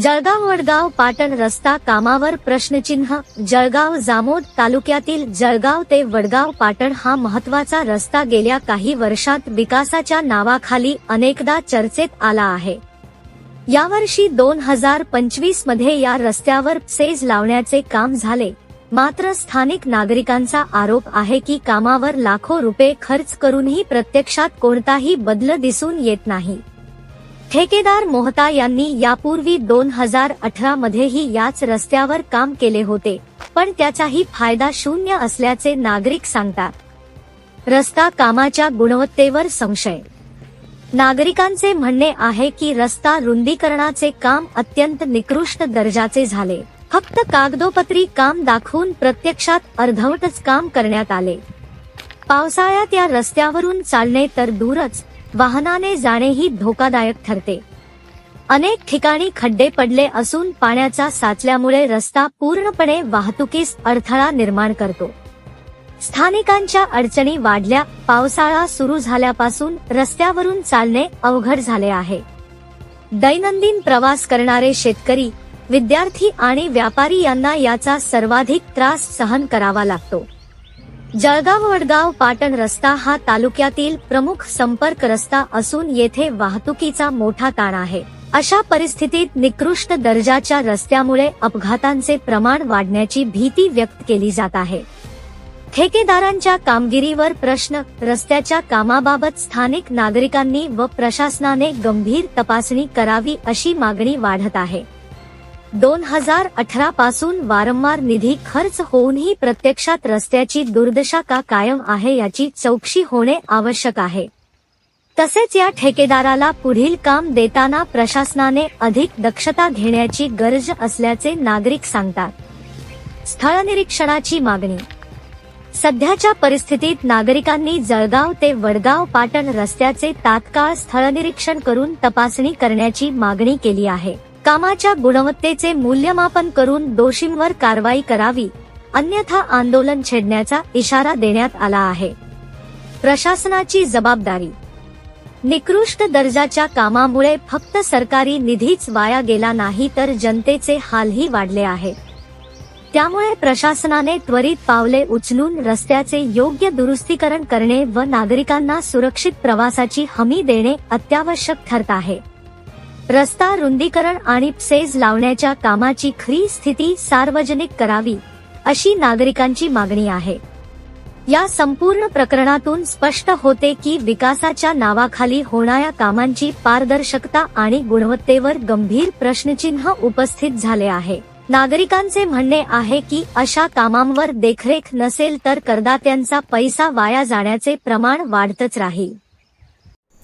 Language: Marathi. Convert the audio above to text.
जळगाव वडगाव पाटण रस्ता कामावर प्रश्नचिन्ह जळगाव जामोद तालुक्यातील जळगाव ते वडगाव पाटण हा महत्त्वाचा रस्ता गेल्या काही वर्षात विकासाच्या नावाखाली अनेकदा चर्चेत आला आहे. यावर्षी दोन हजार पंचवीसमध्ये या रस्त्यावर सेज लावण्याचे काम झाले. मात्र स्थानिक नागरिकांचा आरोप आहे की कामावर लाखो रुपये खर्च करूनही प्रत्यक्षात कोणताही बदल दिसून येत नाही. ठेकेदार मोहता यांनी यापूर्वी दोन हजार अठरा मध्येही याच रस्त्यावर काम केले होते पण त्याचाही फायदा शून्य असल्याचे नागरिक सांगतात. रस्ता कामाच्या गुणवत्तेवर संशय. नागरिकांचे म्हणणे आहे की रस्ता रुंदीकरणाचे काम अत्यंत निकृष्ट दर्जाचे झाले. फक्त कागदोपत्री काम दाखवून प्रत्यक्षात अर्धवटच काम करण्यात आले. पावसाळ्यात या रस्त्यावरून चालणे तर दूरच वाहनाने जाणेही धोकादायक ठरते. अनेक ठिकाणी खड्डे पडले असून पाण्याचा साचल्यामुळे रस्ता पूर्णपणे वाहतुकीस अडथळा निर्माण करतो. स्थानिकांच्या अडचणी वाढल्या पावसाळा सुरू झाल्यापासून रस्त्यावरून चालणे अवघड झाले आहे. दैनंदिन प्रवास करणारे शेतकरी विद्यार्थी आणि व्यापारी यांना याचा सर्वाधिक त्रास सहन करावा लागतो. जळगाव वडगाव पाटण रस्ता हा तालुक्यातील प्रमुख संपर्क रस्ता असून येथे वाहतुकीचा मोठा ताण आहे. अशा परिस्थितीत निकृष्ट दर्जाच्या रस्त्यामुळे अपघातांचे प्रमाण वाढण्याची भीती व्यक्त केली जात आहे. ठेकेदारांच्या कामगिरीवर प्रश्न रस्त्याच्या कामाबाबत स्थानिक नागरिकांनी व प्रशासनाने गंभीर तपासणी करावी अशी मागणी वाढत आहे. दोन हजार अठरा पासून वारंवार निधी खर्च होऊनही प्रत्यक्षात रस्त्याची दुर्दशा का कायम आहे याची चौकशी होणे आवश्यक आहे. तसेच या ठेकेदाराला पुढील काम देताना प्रशासनाने अधिक दक्षता घेण्याची गरज असल्याचे नागरिक सांगतात. स्थळ निरीक्षणाची मागणी. सध्याच्या परिस्थितीत नागरिकांनी जळगाव ते वडगाव पाटण रस्त्याचे तात्काळ स्थळ निरीक्षण करून तपासणी करण्याची मागणी केली आहे. कामाच्या गुणवत्तेचे मूल्यमापन करून दोषींवर कारवाई करावी अन्यथा आंदोलन छेडण्याचा इशारा देण्यात आला आहे. प्रशासनाची जबाबदारी. निकृष्ट दर्जाच्या कामामुळे फक्त सरकारी निधीच वाया गेला नाही तर जनतेचे हालही वाढले आहे. त्यामुळे प्रशासनाने त्वरित पावले उचलून रस्त्याचे योग्य दुरुस्तीकरण करणे व नागरिकांना सुरक्षित प्रवासाची हमी देणे अत्यावश्यक ठरत आहे. रस्ता रुंदीकरण आणि सेज लावण्याच्या कामाची खरी स्थिती सार्वजनिक करावी अशी नागरिकांची मागणी आहे. या संपूर्ण प्रकरणातून स्पष्ट होते की विकासाच्या नावाखाली होणाऱ्या कामांची पारदर्शकता आणि गुणवत्तेवर गंभीर प्रश्नचिन्ह उपस्थित झाले आहे. नागरिकांचे म्हणणे आहे की अशा कामांवर देखरेख नसेल तर करदात्यांचा पैसा वाया जाण्याचे प्रमाण वाढतच राहील.